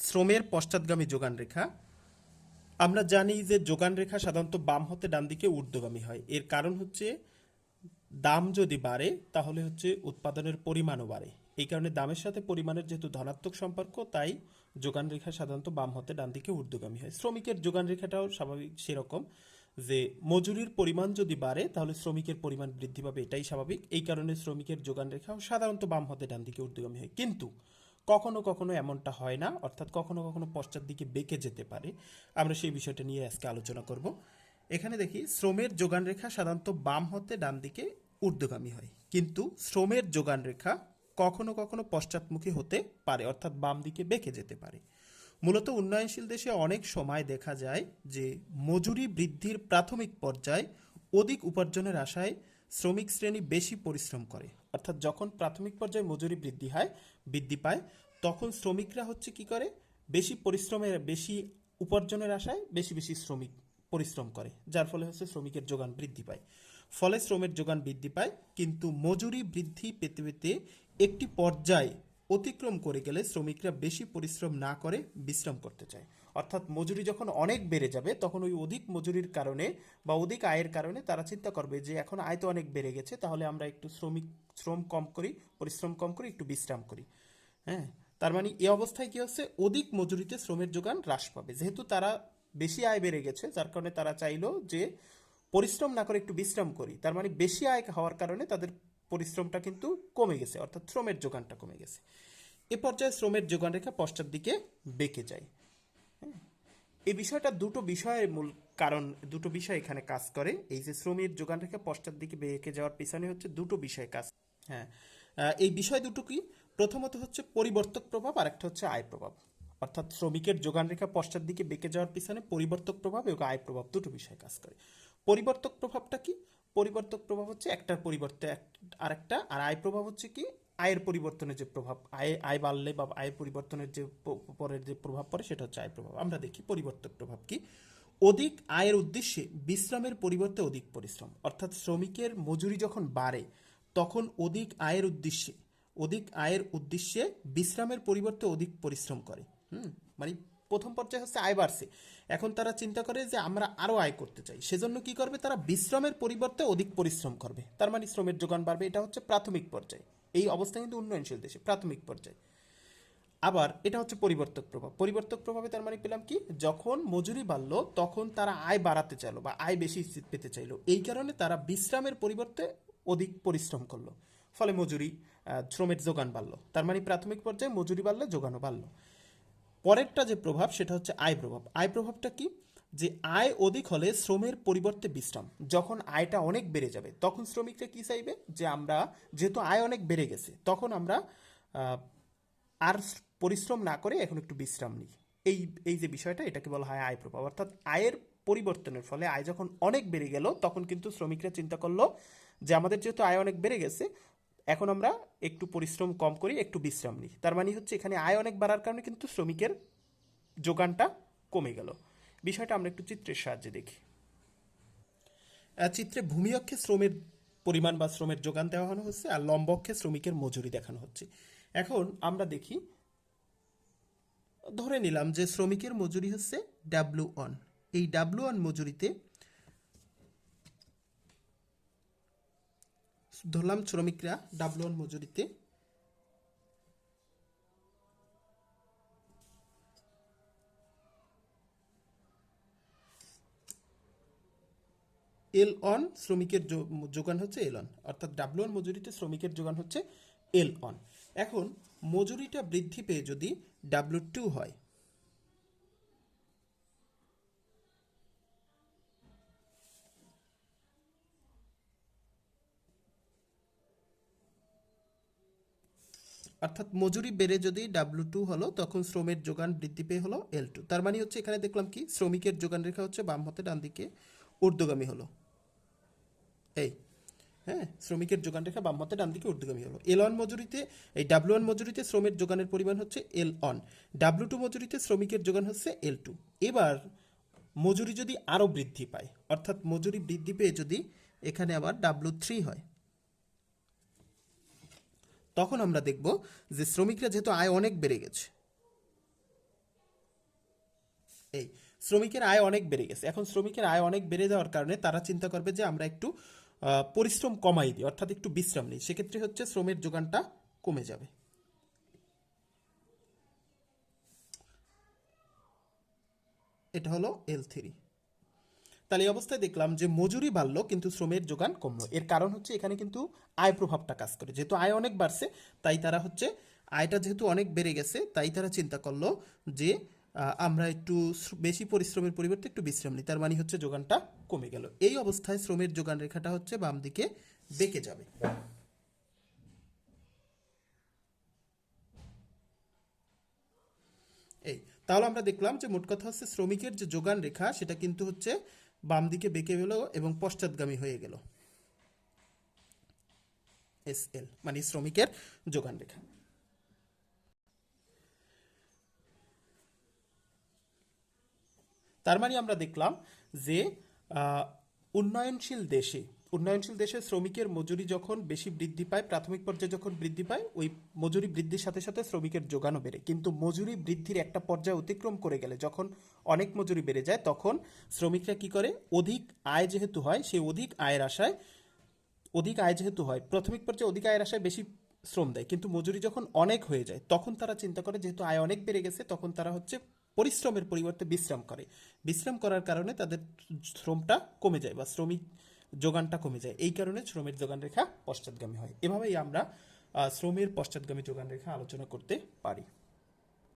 শ্রমের পশ্চাৎগামী যোগান রেখা। আমরা জানি যে যোগান রেখা সাধারণত বাম হতে ডান দিকে ঊর্ধ্বগামী হয়। এর কারণ হচ্ছে দাম যদি বাড়ে, তাহলে হচ্ছে উৎপাদনের পরিমাণও বাড়ে। এই কারণে দামের সাথে পরিমাণের যেহেতু ধনাত্মক সম্পর্ক, তাই যোগান রেখা সাধারণত বাম হতে ডান দিকে ঊর্ধ্বগামী হয়। শ্রমিকের যোগান রেখাটাও স্বাভাবিক সেরকম যে মজুরির পরিমাণ যদি বাড়ে, তাহলে শ্রমিকের পরিমাণ বৃদ্ধি পাবে। এটাই স্বাভাবিক। এই কারণে শ্রমিকের যোগান রেখাও সাধারণত বাম হতে ডান দিকে ঊর্ধ্বগামী হয়। কিন্তু কখনো কখনো এমনটা হয় না, অর্থাৎ কখনো কখনো পশ্চাৎ দিকে বেঁকে যেতে পারে। আমরা সেই বিষয়টা নিয়ে আজকে আলোচনা করব। এখানে দেখি, শ্রমের যোগান রেখা সাধারণত বাম হতে ডান দিকে ঊর্ধ্বগামী হয়। কিন্তু শ্রমের যোগান রেখা কখনো কখনো পশ্চাৎমুখী হতে পারে, অর্থাৎ বাম দিকে বেঁকে যেতে পারে। মূলত উন্নয়নশীল দেশে অনেক সময় দেখা যায় যে মজুরি বৃদ্ধির প্রাথমিক পর্যায়ে অধিক উপার্জনের আশায় শ্রমিক শ্রেণি বেশি পরিশ্রম করে। অর্থাৎ যখন প্রাথমিক পর্যায়ে মজুরি বৃদ্ধি হয়, বৃদ্ধি পায়, তখন শ্রমিকরা হচ্ছে কি করে? বেশি পরিশ্রমের, বেশি উপার্জনের আশায় বেশি বেশি শ্রমিক পরিশ্রম করে, যার ফলে হচ্ছে শ্রমিকের যোগান বৃদ্ধি পায়। ফলে শ্রমের যোগান বৃদ্ধি পায়, কিন্তু মজুরি বৃদ্ধি পেতে পেতে একটি পর্যায়ে অতিক্রম করে গেলে শ্রমিকরা বেশি পরিশ্রম না করে বিশ্রাম করতে চায়। অর্থাৎ মজুরি যখন অনেক বেড়ে যাবে, তখন ওই অধিক মজুরির কারণে বা অধিক আয়ের কারণে তারা চিন্তা করবে যে, এখন আয় তো অনেক বেড়ে গেছে, তাহলে আমরা একটু শ্রমিক শ্রম কম করি, পরিশ্রম কম করি, একটু বিশ্রাম করি। হ্যাঁ? তার মানে এই অবস্থায় কি হচ্ছে? অধিক মজুরিতে শ্রমের যোগান হ্রাস পাবে। যেহেতু তারা বেশি আয় বেড়ে গেছে, যার কারণে তারা চাইলো যে, পরিশ্রম না করে একটু বিশ্রাম করি। তার মানে বেশি আয় হওয়ার কারণে তাদের পরিশ্রমটা কিন্তু কমে গেছে, অর্থাৎ শ্রমের যোগানটা কমে গেছে। এ পর্যায়ে শ্রমের যোগান রেখা পশ্চাৎ দিকে বেঁকে যায়। হ্যাঁ? এই বিষয়টা দুটো বিষয়ের মূল কারণ, দুটো বিষয় এখানে কাজ করে। এই যে শ্রমের যোগান রেখা পশ্চাৎ দিকে বেঁকে যাওয়ার পিছনে হচ্ছে দুটো বিষয় কাজ। হ্যাঁ এই বিষয় দুটো কি? প্রথমত হচ্ছে পরিবর্তক প্রভাব আর একটা হচ্ছে আয় প্রভাব। অর্থাৎ শ্রমিকের যোগান রেখা পশ্চাৎ দিকে বেঁকে যাওয়ার পিছনে পরিবর্তক প্রভাব এবং আয় প্রভাব দুটো বিষয় কাজ করে। পরিবর্তক প্রভাবটা কি? পরিবর্তক প্রভাব হচ্ছে একটার পরিবর্তে এক- আরেকটা, আর আয় প্রভাব হচ্ছে কি? আয়ের পরিবর্তনের যে প্রভাব, আয় আয় বাড়লে বা আয়ের পরিবর্তনের যে পরের যে প্রভাব পড়ে সেটা হচ্ছে আয় প্রভাব। আমরা দেখি পরিবর্তক প্রভাব কি? অধিক আয়ের উদ্দেশ্যে বিশ্রামের পরিবর্তে অধিক পরিশ্রম। অর্থাৎ শ্রমিকের মজুরি যখন বাড়ে, তখন অধিক আয়ের উদ্দেশ্যে, অধিক আয়ের উদ্দেশ্যে বিশ্রামের পরিবর্তে অধিক পরিশ্রম করে। হুম? মানে প্রথম পর্যায়ে হচ্ছে আয় বাড়ছে। এখন তারা চিন্তা করে যে আমরা আরও আয় করতে চাই। সেজন্য কি করবে? তারা বিশ্রামের পরিবর্তে অধিক পরিশ্রম করবে। তার মানে শ্রমের যোগান বাড়বে। এটা হচ্ছে প্রাথমিক পর্যায়ে। এই অবস্থা কিন্তু উন্নয়নশীল দেশে, প্রাথমিক পর্যায়ে। আবার এটা হচ্ছে পরিবর্তক প্রভাব। পরিবর্তক প্রভাবে তার মানে পেলাম কি? যখন মজুরি বাড়লো, তখন তারা আয় বাড়াতে চাইলো বা আয় বেশি পেতে চাইলো। এই কারণে তারা বিশ্রামের পরিবর্তে অধিক পরিশ্রম করল। ফলে মজুরি শ্রমের যোগান বাড়লো। তার মানে প্রাথমিক পর্যায়ে মজুরি বাড়লে যোগানও বাড়লো। পরেরটা যে প্রভাব, সেটা হচ্ছে আয় প্রভাব। আয় প্রভাবটা কি? যে আয় অধিক হলে শ্রমের পরিবর্তে বিশ্রাম। যখন আয়টা অনেক বেড়ে যাবে, তখন শ্রমিকরা কি চাইবে? যে আমরা, যেহেতু আয় অনেক বেড়ে গেছে, তখন আমরা আর পরিশ্রম না করে এখন একটু বিশ্রাম নিই। এই এই যে বিষয়টা, এটাকে বলা হয় আয় প্রভাব। অর্থাৎ আয়ের পরিবর্তনের ফলে আয় যখন অনেক বেড়ে গেল, তখন কিন্তু শ্রমিকরা চিন্তা করল যে আমাদের যেহেতু আয় অনেক বেড়ে গেছে এখন আমরা একটু পরিশ্রম কম করি, একটু বিশ্রাম নিই। তার মানে হচ্ছে এখানে আয় অনেক বাড়ার কারণে কিন্তু শ্রমিকের যোগানটা কমে গেল। বিষয়টা আমরা একটু চিত্রের সাহায্যে দেখি। চিত্রে ভূমি অক্ষে শ্রমের পরিমাণ বা শ্রমের যোগান দেওয়ানো হচ্ছে, আর লম্ব অক্ষে শ্রমিকের মজুরি দেখানো হচ্ছে। এখন আমরা দেখি, ধরে নিলাম যে শ্রমিকের মজুরি হচ্ছে ডাব্লিউ ওয়ান এই ডাব্লিউ ওয়ান মজুরিতে ধরলাম শ্রমিকরা ডাব্লিউ ওয়ান মজুরিতে। এল অন শ্রমিকের যোগান হচ্ছে এল অন অর্থাৎ ডাব্লিউ অন মজুরিতে শ্রমিকের যোগান হচ্ছে এল অন এখন মজুরিটা বৃদ্ধি পেয়ে যদি ডাব্লিউ টু হয় অর্থাৎ মজুরি বেড়ে যদি ডাব্লিউ টু হলো, তখন শ্রমের যোগান বৃদ্ধি পেয়ে হলো এল টু তার মানে হচ্ছে এখানে দেখলাম কি? শ্রমিকের যোগান রেখা হচ্ছে বাম হাতে ডান দিকে ঊর্ধ্বগামী হলো। এই হ্যাঁ শ্রমিকের যোগান রেখা বাম হাতে ডান দিকে ঊর্ধ্বগামী হলো। এল অন মজুরিতে, এই ডাব্লিউ ওয়ান মজুরিতে শ্রমের যোগানের পরিমাণ হচ্ছে এল অন ডাব্লিউ টু মজুরিতে শ্রমিকের যোগান হচ্ছে এল টু এবার মজুরি যদি আরও বৃদ্ধি পায়, অর্থাৎ মজুরি বৃদ্ধি পেয়ে যদি এখানে আবার ডাব্লু থ্রি হয় তখন আমরা দেখব যে শ্রমিকরা যেহেতু আয় অনেক বেড়ে গেছে। এই, শ্রমিকের আয় অনেক বেড়ে গেছে। এখন শ্রমিকের আয় অনেক বেড়ে যাওয়ার কারণে তারা চিন্তা করবে যে আমরা একটু পরিশ্রম কমাই দিই, অর্থাৎ একটু বিশ্রাম নিই। সেক্ষেত্রে হচ্ছে শ্রমের যোগানটা কমে যাবে। এটা হলো এল থ্রি তাহলে এই অবস্থায় দেখলাম যে মজুরি বাড়লো, কিন্তু শ্রমের যোগান কমলো। এর কারণ হচ্ছে এখানে কিন্তু আয় প্রভাবটা কাজ করে। যেহেতু আয় অনেক বাড়ছে, তাই তারা হচ্ছে আয়টা যেহেতু অনেক বেড়ে গেছে, তাই তারা চিন্তা করল যে আমরা একটু বেশি পরিশ্রমের পরিবর্তে একটু বিশ্রাম নিই। তার মানে হচ্ছে যোগানটা কমে গেল। এই অবস্থায় শ্রমের যোগান রেখাটা হচ্ছে বাম দিকে বেঁকে যাবে। এই, তাহলে আমরা দেখলাম যে মোট কথা হচ্ছে শ্রমিকের যে যোগান রেখা, সেটা কিন্তু হচ্ছে বাম দিকে বেঁকে গেল এবং পশ্চাৎগামী হয়ে গেল। এস এল মানে শ্রমিকের যোগান রেখা। তার মানে আমরা দেখলাম যে উন্নয়নশীল দেশে উন্নয়নশীল দেশে শ্রমিকের মজুরি যখন বেশি বৃদ্ধি পায়, প্রাথমিক পর্যায়ে যখন বৃদ্ধি পায়, ওই মজুরি বৃদ্ধির সাথে সাথে শ্রমিকের যোগানও বেড়ে। কিন্তু মজুরি বৃদ্ধির একটা পর্যায়ে অতিক্রম করে গেলে, যখন অনেক মজুরি বেড়ে যায়, তখন শ্রমিকরা কি করে? অধিক আয় যেহেতু হয়, সেই অধিক আয়ের আশায়, অধিক আয় যেহেতু হয়, প্রাথমিক পর্যায়ে অধিক আয়ের আশায় বেশি শ্রম দেয়। কিন্তু মজুরি যখন অনেক হয়ে যায়, তখন তারা চিন্তা করে যেহেতু আয় অনেক বেড়ে গেছে, তখন তারা হচ্ছে পরিশ্রমের পরিবর্তে বিশ্রাম করে। বিশ্রাম করার কারণে তাদের শ্রমটা কমে যায় বা শ্রমিক যোগানটা কমে যায়। এই কারণে শ্রমের যোগান রেখা পশ্চাৎগামী হয়। এভাবেই আমরা শ্রমের পশ্চাৎগামী যোগান রেখা আলোচনা করতে পারি।